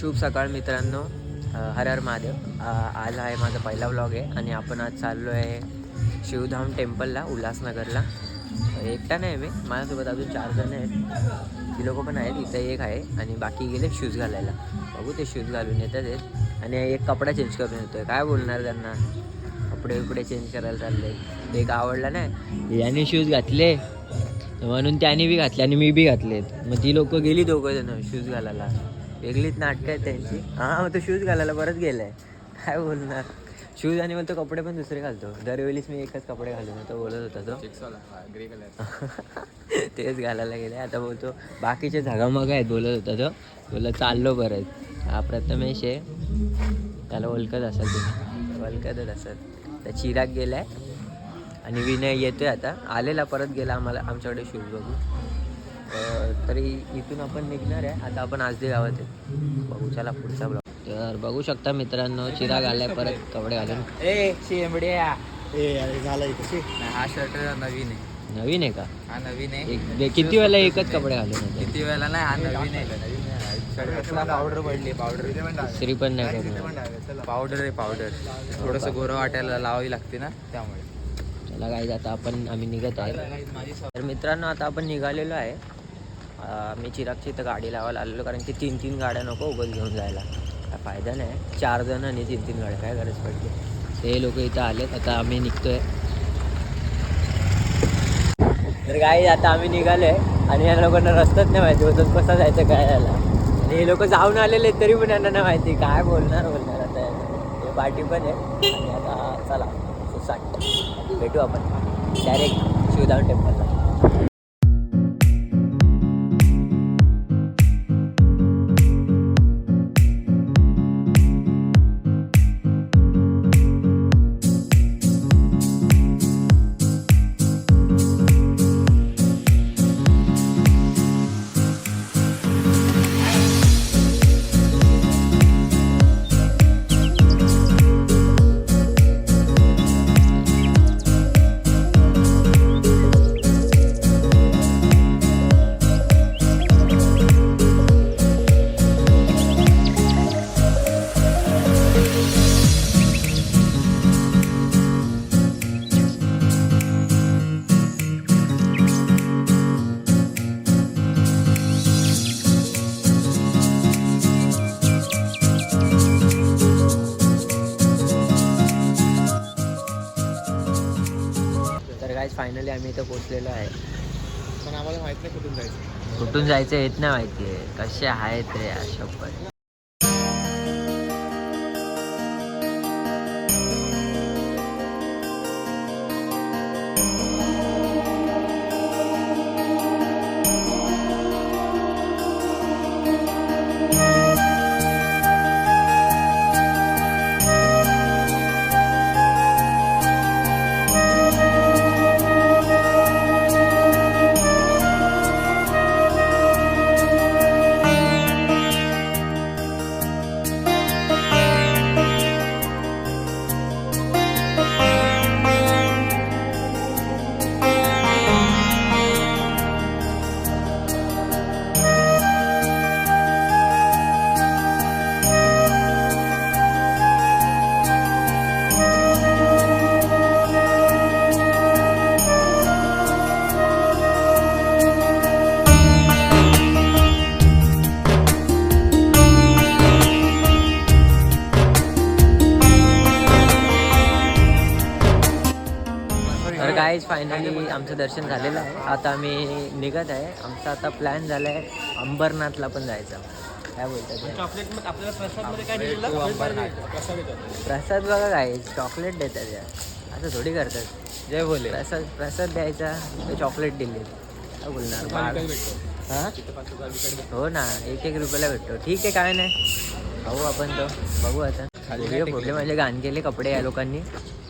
शुभ सकाळ मित्रांनो. हर हर महादेव. आज आहे माझा पहिला व्लॉग आहे आणि आपण आज चाललो आहे शिवधाम टेम्पलला उल्हासनगरला. एकटा नाही मी. माझ्यासोबत अजून चार जण आहेत. ती लोकं पण आहेत. इथं एक आहे आणि बाकी गेले शूज घालायला. बघू ते शूज घालून येतात आहेत आणि एक कपडा चेंज करून येतोय. काय बोलणार त्यांना? कपडे उपडे चेंज करायला चालले. एक आवडला नाही. याने शूज घातले. म्हणून त्याने बी घातले आणि मी बी घातलेत. मग ती लोक गेली दोघं जण शूज घालायला. वेगळीच नाटकं आहेत त्यांची. हां मग तो शूज घालायला परत गेलाय. काय बोलणार? शूज आणि मग तो कपडे पण दुसरे घालतो. दरवेळीच मी एकच कपडे घालून तो बोलत होता तो. ग्रे कलर तेच घालायला गेले आता बोलतो बाकीचे झागामग आहेत बोलत होता तो. बोला चाललो परत. हा प्रथमेश आहे. त्याला ओळखत असाल तुम्ही ओळखतच असाल तर चिराग गेलाय. आणि विनय येतोय आता. आलेला परत गेला आम्हाला आमच्याकडे शूज बघू तरी इथून आपण निघणार आहे. आता आपण आजदे गावात आहे. बघू चला पुढचा ब्लॉग तर बघू शकता मित्रांनो चिराग आलाय परत कपडे घालून. ए कशी हा शर्ट नवीन आहे. नवीन आहे का? हा नवीन आहे. किती वेळेला एकच कपडे घालून किती वेळेला नाही हा नवीन आहे. शर्ट पावडर पडली पावडर पण नाही पावडर आहे पावडर थोडंसं गोरं वाटायला लावावी लागते ना त्यामुळे. चला काय आता आपण आम्ही निघत आहे. तर मित्रांनो आता आपण निघालेलो आहे. मी चिरागची इथं गाडी लावायला आलेलो कारण की तीन तीन गाड्या नको उगत घेऊन जायला. काय फायदा नाही. चार जण आणि तीन तीन गाड्या काय गरज पडली? ते लोक इथं आलेत आता आम्ही निघतोय. तर गाई आता आम्ही निघालोय आणि या लोकांना रस्ताच नाही माहिती होतं कसा जायचं काय झाला. आणि हे लोक जाऊन आलेले तरी पण यांना नाही माहिती काय बोलणार बोलणार आता हे. पार्टी पण आहे. आणि आता चला सुसाट. भेटू आपण. डायरेक्ट शिवधाम टेम्पलला कुठून जायचं येत नाही माहिती आहे. कसे आहेत रे अशोक आमचं दर्शन झालेलं आहे. आता आम्ही निघत आहे. आमचा आता प्लॅन झाला आहे अंबरनाथला पण जायचा. काय बोलतात ते? प्रसाद बघा काय चॉकलेट देतात या असं थोडी करतात. जय बोले प्रसाद प्रसाद द्यायचा ते चॉकलेट दिले. काय बोलणार. हा? हो ना एक एक रुपयाला भेटतो. ठीक आहे काय नाही. पाहू आपण तो. बघू आता. व्हिडिओ फोटले म्हणजे घाण केले कपडे या लोकांनी.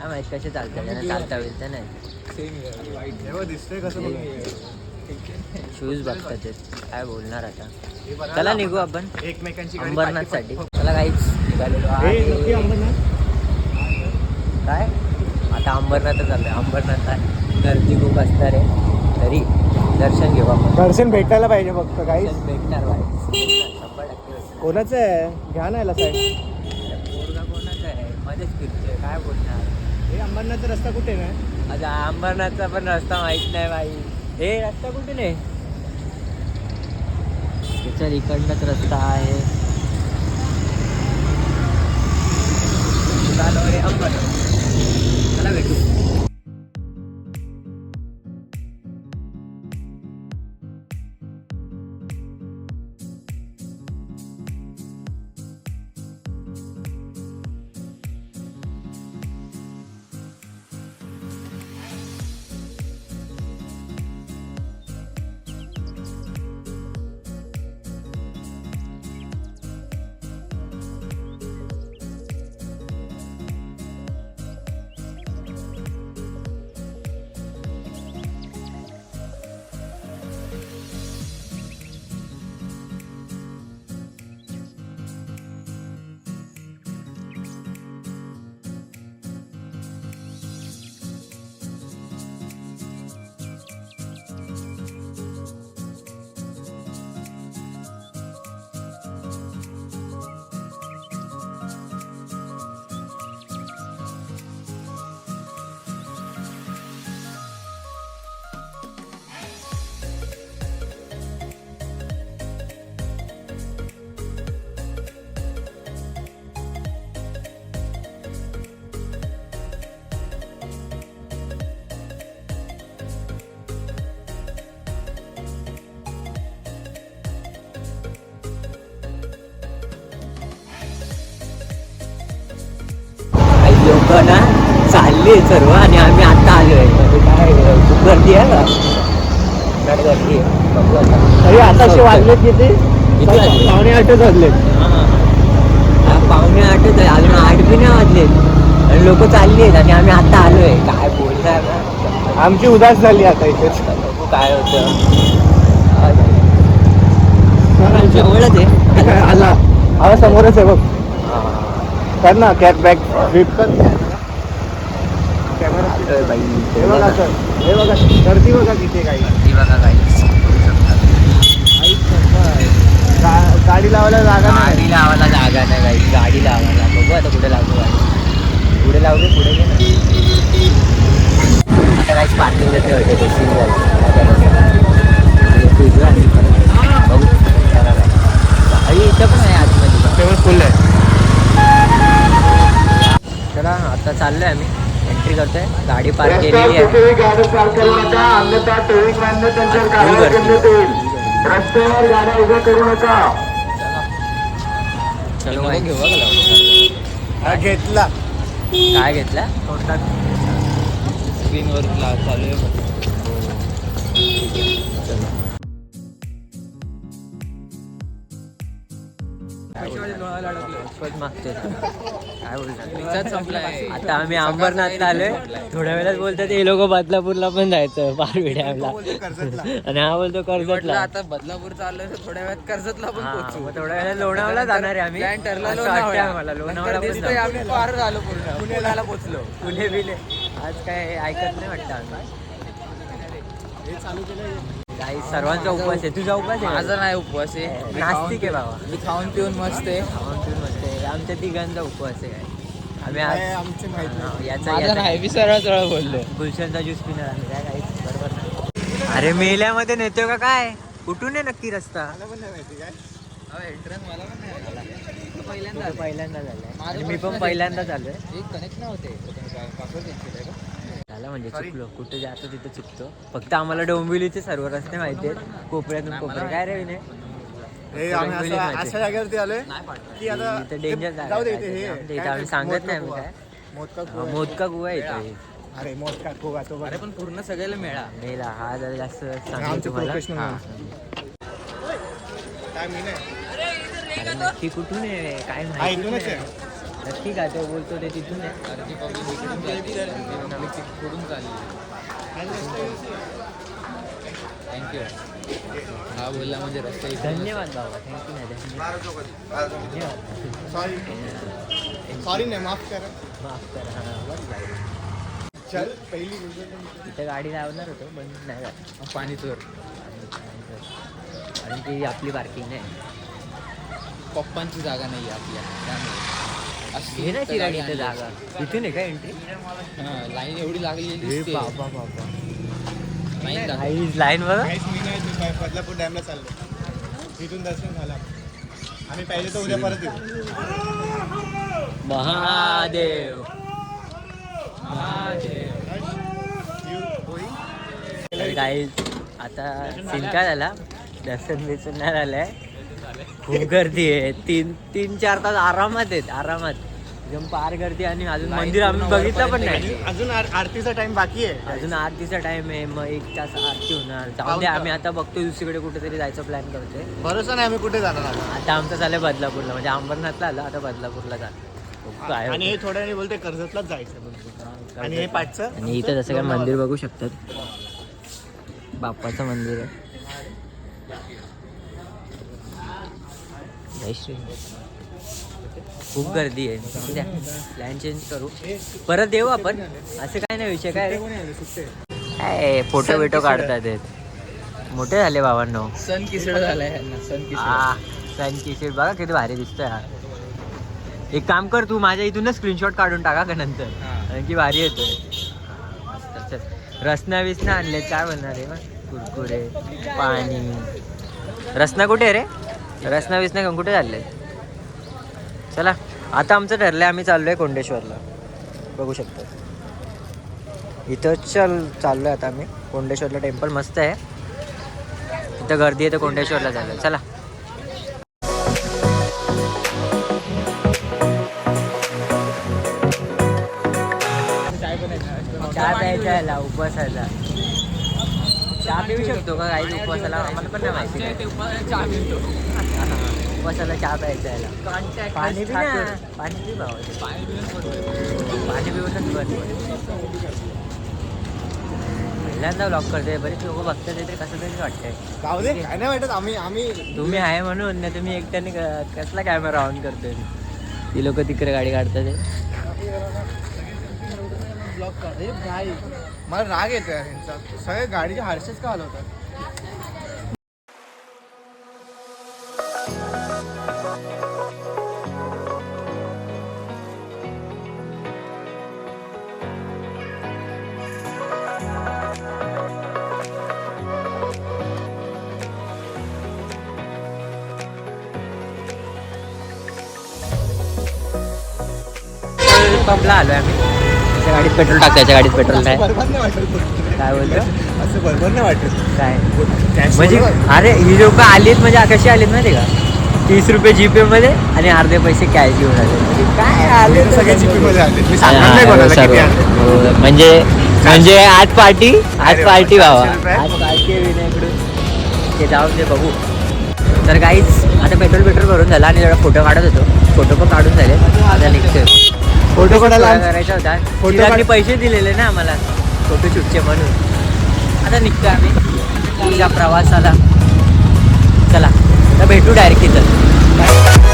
काय माहीत कसे चालतात त्यांना चालता बिलता नाही? दिसतंय कसं शूज बघतात ते. काय बोलणार आता? चला निघू आपण. एकमेकांची अंबरनाथसाठी चला काहीच निघालेलो. काय? आता अंबरनाथ चाललंय अंबरनाथ आहे. गर्दी खूप असणार आहे. तरी दर्शन घेऊ आपण. दर्शन भेटायला पाहिजे फक्त काही भेटणार. शंभर टक्के. कोणाचं आहे? घ्या ना याला पोरगा कोणाचा आहे? मध्येच फिरतोय. काय बोलणार अंबरनाथचा रस्ता कुठे ना आता अंबरनाथचा पण रस्ता माहीत नाही बाई. हे रस्ता कुठे नाही त्याच्या इकडनंच रस्ता आहे. चालू आहे अंबरनाथ. चला भेटू. लोक ना चालले सर्व आणि आम्ही आता आलोय. म्हणजे काय गर्दी आहे का काय गर्दी आहे. तरी आता असे वाजले किती? पावणे आठच वाजले. हा, पावणे आठच आहे. अजून आठ बी नाही वाजले आणि लोक चालली आहेत आणि आम्ही आता आलोय. काय बोलणार ना आमची उदास झाली आता इथेच काय होतं. जवळच आहे. आला. हा समोरच आहे बघ. हा. कर ना कॅट बॅक फ्लिप कर. आलोय बाई. हे बघा सर हे बघा गर्दी बघा किती काही. ती बघा काही गा- गाडी लावायला जागा नाही. गाडी लावायला जागा नाही काही गाडी लावायला. बघू आता कुठे लागू गाडी. पुढे लावू दे, पुढे घे ना. आता काही पार्किंग देते ते? हे. बघू. गाडी इथं पण आहे आतमध्ये. फुल आहे. चला आता चाललोय आम्ही. एंट्री करतोय. गाडी पार्क केलेली आहे. गाडी पार्क करू नका. अन्यथा टोईंग मॅनने त्यांच्यावर फुल कारवाई गर्दी. करण्यात येईल. रस्त्यावर गाड्या उभ्या करू नका. चलो. हा घेतला. काय घेतला? स्क्रीनवर चालू आहे. शोध मागतोय. काय बोलतात रिचार्ज संपलाय. आता आम्ही अंबरनाथला आलोय. थोड्या वेळात बोलतात हे लोक बदलापूरला पण जायचं पारवी डॅमला आणि हा बोलतो कर्जतला. आता बदलापूर चाललोय थोड्या वेळात कर्जतला पण पोहोचू. थोड्या वेळात लोणावळा जाणार आहे आम्ही. प्लॅन ठरला लोणावळा. आम्ही पार झालो पूर्ण पुण्याला पोहोचलो. पुणे बिने आज काय ऐकत नाही वाटतं आम्ही. सर्वांचा उपवास आहे. तुझा उपवास आहे? माझा नाही उपवास आहे. मी नास्तिक आहे बाबा. मी खाऊन पिऊन मस्त आहे खाऊन पिऊन मस्त आहे. आमच्या तिघांचा उपवास आहे. आम्ही आज आमचे माहीत हा, याचा माझा याचा- नाही मी सरळ सरळ बोललो गुलशनचा ज्यूस पिणार आम्ही काय काहीच बरोबर नाही. अरे मेल्यामध्ये नेतोय का काय? कुठून आहे नक्की रस्ता. एंट्रन्स मला पण नाही आला. तो पहिल्यांदा तुझं पहिल्यांदा झालंय. माझा आणि मी पण. पहिल्यांदा झालोय एक कनेक्ट नाही होते पासवर्ड चेंज केलंय का? झालं म्हणजे चुकलो. कुठे जातो तिथे चुकतो. फक्त आम्हाला डोंबिवलीचे सर्व रस्ते माहिती आहेत. कोपऱ्यातून कोपऱ्या काय रे विनय? हे आम्ही अशा. जागेवरती आलोय की आता इथे डेंजर जाऊ दे इथे हे इथे आम्ही ते सांगत नाही मोदका आम्ही काय. मोदका हा, कुवा. मोदका गुहा येतो अरे मोदका कुवा तो बघ. अरे पण पूर्ण सगळ्याला मेळा. मेला हा जरा जास्त सांगेल आमचे तुम्हाला. professional हा. काय मी नाही अरे नक्की कुठून आहे? काय हा माहिती इथूनच नाही. आहे. नक्की काय तो बोलतो ते तिथून आहे. पब्लिक इकडून पब्लिक चालली. थँक्यू हा बोलला म्हणजे रस्ता धन्यवाद बाबा थँक्यू नाही सॉरी सॉरी नाही माफ करा. माफ करा हा. चल पहिली गोष्ट इथं गाडी लावणार होतो पण नाही झालं पाणी चोर आणि ती आपली पार्किंग नाही. पप्पांची जागा नाही आहे आपल्या त्यामुळे. घे ना चिराग गाडी. जागा. इथून आहे का एंट्री हा, लाईन एवढी दिसते. बाबा बाबा. आईज लाईन बघा. मी नाही बदलापूर डॅमला चाललो इथून दर्शन झालं आम्ही पाहिजे तर उद्या परत येऊ. महादेव. काही आता सीन काय झाला? दर्शन बिर्शन नाही झालंय. खूप गर्दी आहे. तीन तीन चार तास आरामात आहेत आरामात. एकदम पार गर्दी आणि अजून मंदिर आम्ही बघितलं पण नाही. अजून अजून आर- आरतीचा टाइम बाकी आहे. अजून दिवसा टाइम आहे. मग एक तास आरती होणार. जाऊ दे आम्ही आता बघतोय दुसरीकडे कुठेतरी जायचं प्लॅन करतोय. भरोसा नाही आम्ही कुठे जाणार आता. आता आमचं चाललंय बदलापूरला. म्हणजे अंबरनाथला आलं आता बदलापूरला जाणार. काय आणि हे. थोड्या वेळाने बोलते कर्जतलाच जायचं बोलतो. आणि हे पाठचं? आणि इथं जसं काय मंदिर बघू शकतात. बाप्पाचं मंदिर आहे. जय श्री खूप गर्दी आहे. प्लॅन चेंज करू. परत येऊ आपण. असं काय नाही विषय काय? काय फोटो बिटो काढतात आहेत. मोठे झाले बाबांनो. सन किसड झालाय सन किसड. बघा किती भारी दिसतोय हा. एक काम कर तू माझ्या इथूनच स्क्रीनशॉट काढून टाका का नंतर. कारण की भारी येतोय. रसना बिसना आणले काय बनणार आहे कुरकुरे पाणी. रसना कुठे आहे रे? रसना बिसना घेऊन कुठे चालले चला आता आमचं ठरलं आम्ही चाललोय कोंडेश्वरला. बघू शकतो. इथं चल चाललोय आता आम्ही. कोंडेश्वरला टेम्पल मस्त आहे. इथं गर्दी आहे तर कोंडेश्वरला चाललोय. चला. चहा प्यायचा याला पिऊ शकतो का काही उपवासाला आम्हाला पण नाही माहिती काय. उपवासाला चहा प्यायचा याला पाणी पी ना पाणी पी भावा पाणी पिऊनच बंद पहिल्यांदा ब्लॉक करते बरेच लोक बघतात ते तरी कसं तरी वाटतंय जाऊ दे काय नाही वाटत आम्ही आम्ही तुम्ही आहे म्हणून नाही तुम्ही एकट्याने कसला कॅमेरा ऑन करतोय ती लोक तिकडे गाडी काढतात. ब्लॉक कर रे भाई मला राग येतो यार यांचा. सगळे गाडीचे हारशेच का हलवतात? पंपला आलोय आम्ही त्याच्या गाडीत पेट्रोल टाक त्याच्या गाडीत पेट्रोल वाटत. काय बोलतो? असं बरोबर नाही वाटत. काय? म्हणजे. अरे ही लोक आलीत म्हणजे कशी आलीत माहिती का? तीस रुपये जीपे मध्ये आणि अर्धे पैसे कॅश घेऊन आले. म्हणजे काय आले तर सगळे सगळे- GP मध्ये आले मी हा, सांगणार नाही कोणाला सर्व. किती आणले. हो, म्हणजे म्हणजे आज पार्टी आज अरे पार्टी चारशे रुपये. आज पार्टी विनयकडून. ते जाऊन ते बघू. तर काहीच आता पेट्रोल पेट्रोल भरून झाला आणि जरा फोटो काढत होतो. फोटो पण काढून झाले. आता निघतोय. फोटो काढायला करायचा होता. फोटो चिरागने काढ- पैसे दिलेले ना आम्हाला. फोटोशूटचे म्हणून. आता निघतो आम्ही. प्रवासाला. चला. तर भेटू डायरेक्ट तिथं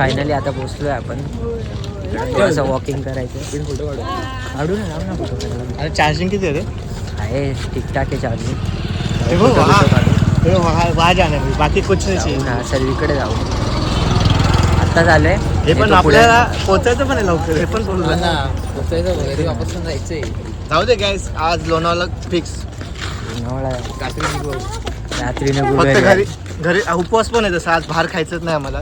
फायनली आता पोचलोय आपण. थोडंसं वॉकिंग करायचं. फोटो काढू. काढू ना लाव ना फोटो. अरे चार्जिंग किती आहे रे? आहे ठीकठाक आहे चार्जिंग हे बघ, वहा- हे वहा- वहा जाणार आहे. बाकी कुछ नाही. ना सर्वीकडे जाऊ. आता झालंय. हे पण आपल्याला पोहोचायचं पण आहे लवकर. हे पण बोलू ना पोचायचं वगैरे वापस पण जायचंय. जाऊ दे गॅस आज लोणावळा फिक्स रात्री निघू. रात्रीने फक्त गुरुवारी घरी घरी उपवास पण आहे तसं. आज बाहेर खायचंच नाही आम्हाला.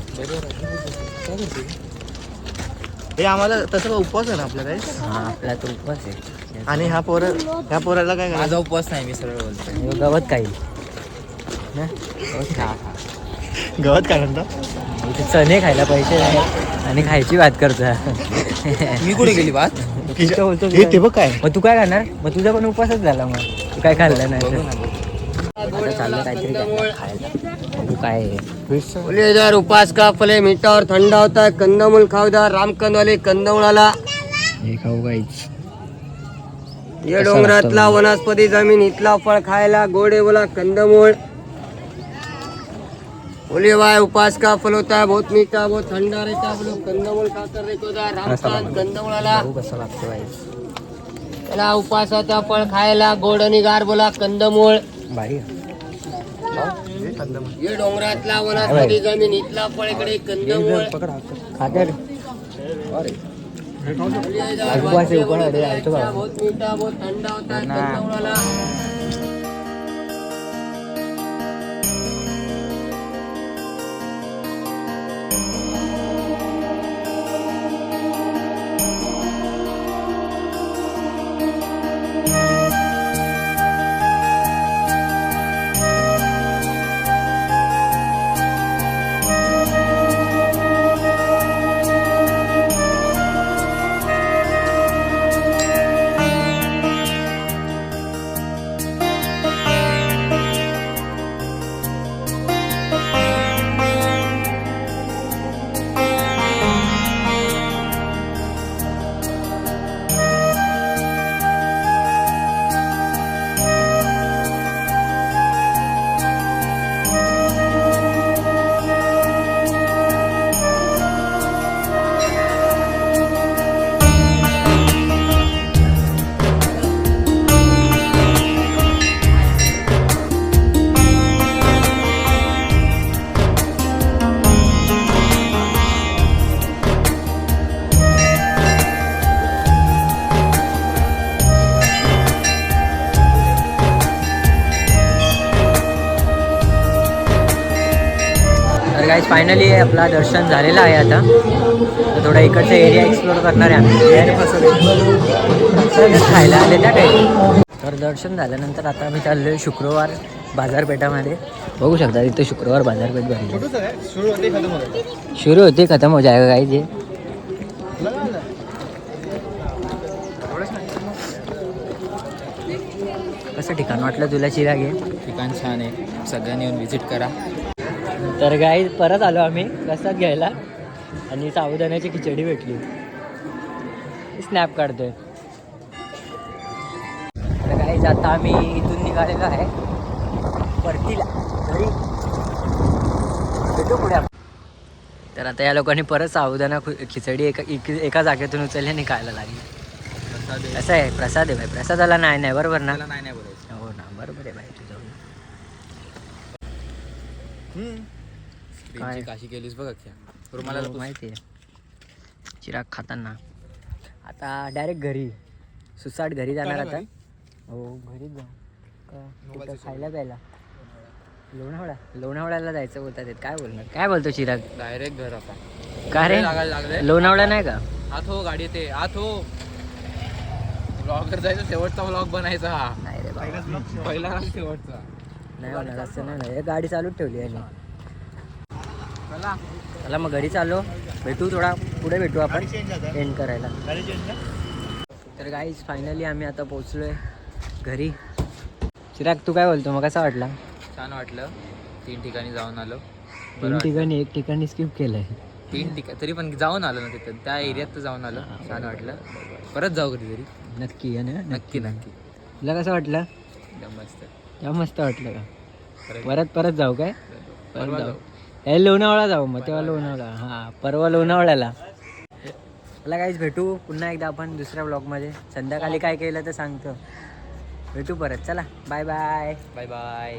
हे आम्हाला तसं काय उपवास आहे ना आपल्या काही? हा आपला तो उपवास आहे. आणि ह्या पोर ह्या पोराला काय माझा उपवास नाही मी सरळ बोलतोय हे गवत काही ना? गवत काय म्हणतो? चणे खायला पैसे नाही आणि खायची बात करतो. मी कुठे गेली बात बोलतो हे ते बघ काय. मग तू काय खाणार? मग तुझा पण उपवासच झाला मग. तू काय खाल्लं नाही चाललं काहीतरी काय खायला. काय. फुलेदार उपास का? फले मिठावर थंड होता है। कंदमूल खाऊदार रामकंद वाले कंदमुळाला हे खाऊ ये डोंगरातला वनस्पती जमीन इथला फळ खायला गोडे बोला कंदमूळ। बोले भाई उपास का? फल होता है बहुत मीठा बहुत ठंडा रहता है। बोलो कंदमूल खाकर रेकोदार रामकांत कंदमुळाला कसं लागतं त्याला उपासाचा फळ खायला गोड आणि गार बोला कंदमूळ. बाई ये डोंगरातला वनस्पती जमीन इथला फळ इकडे कंदमूळ खाते रे. उपवास आहे, उपवास आहे, आलतो बाबा. बहुत मीठा बहुत ठंडा होता है कंदमुळाला. फायनली आपला दर्शन झालेलं आहे आता. तर थोडा इकडचा एरिया एक्सप्लोर करणार आहे आम्ही. खायला आले त्या काही. तर दर्शन झाल्यानंतर आता आम्ही चाललोय शुक्रवार बाजारपेठामध्ये. बघू शकता इथे शुक्रवार बाजारपेठ भरली. आहे सुरू होते खतम हो? जाएगा गाईज ये कसं ठिकाण वाटलं तुला चिराग आहे ठिकाण छान आहे. सगळ्यांनी येऊन व्हिजिट करा. तर गाई परत आलो आम्ही प्रसाद घ्यायला. आणि साबुदाण्याची खिचडी भेटली. स्नॅप काढतोय. तर गाईज आता आम्ही इथून निघालेलो आहे. परतीला. घरी. भेटू पुढे. तर आता या लोकांनी परत साबुदाणा खिचडी एका एका जागेतून उचलली आणि खायला लागली. असं आहे. प्रसाद आहे भाई. प्रसादाला नाही नाही. बरोबर ना? नाही नाही बोलायचं हो ना. बरोबर आहे भाई तुझं काय? काशी केलीस बघ अख्ख्या रुमाला हो, माहिती आहे. चिराग खाताना. आता डायरेक्ट घरी. सुसाट घरी जाणार आता. हो घरीच जाऊ. का? कुठं खायला प्यायला लोणावळा. लोणावळ्याला जायचं बोलतात आहेत. काय बोलणार? काय बोलतो चिराग? डायरेक्ट घर आता. का रे? लागायला लागले लोणावळा नाही का? आत हो गाडी येते. आत हो. ब्लॉगर जायचं शेवटचा ब्लॉग बनायचा. हा नाही रे बाबा. पहिला आणि शेवटचा. नाही होणार असं नाही ना हे गाडी चालूच ठेवली आहे चला. मग घरी चाललो भेटू थोडा. पुढे भेटू आपण. एंड करायला. तर गाईज फायनली आम्ही आता पोचलोय घरी. चिराग तू काय बोलतो? मग कसा वाटला? छान वाटलं. तीन ठिकाणी जाऊन आलो. तीन. ठिकाणी एक ठिकाणी स्किप केलंय. तीन ठिकाण तरी पण जाऊन आलो ना तिथं. त्या एरियात तर जाऊन आलो. छान वाटलं. परत जाऊ कधीतरी. नक्की आहे ना? नक्की नक्की. तुला कसं वाटलं? मस्त. त्या मस्त वाटलं. का परत परत जाऊ काय? परवा परत जाऊ. हे लोणावळा जाऊ मग तेव्हा लोणावळा. हां परवा लोणावळ्याला. मला काहीच भेटू. पुन्हा एकदा आपण दुसऱ्या ब्लॉगमध्ये संध्याकाळी काय केलं तर सांगतो. भेटू परत. चला. Bye bye bye bye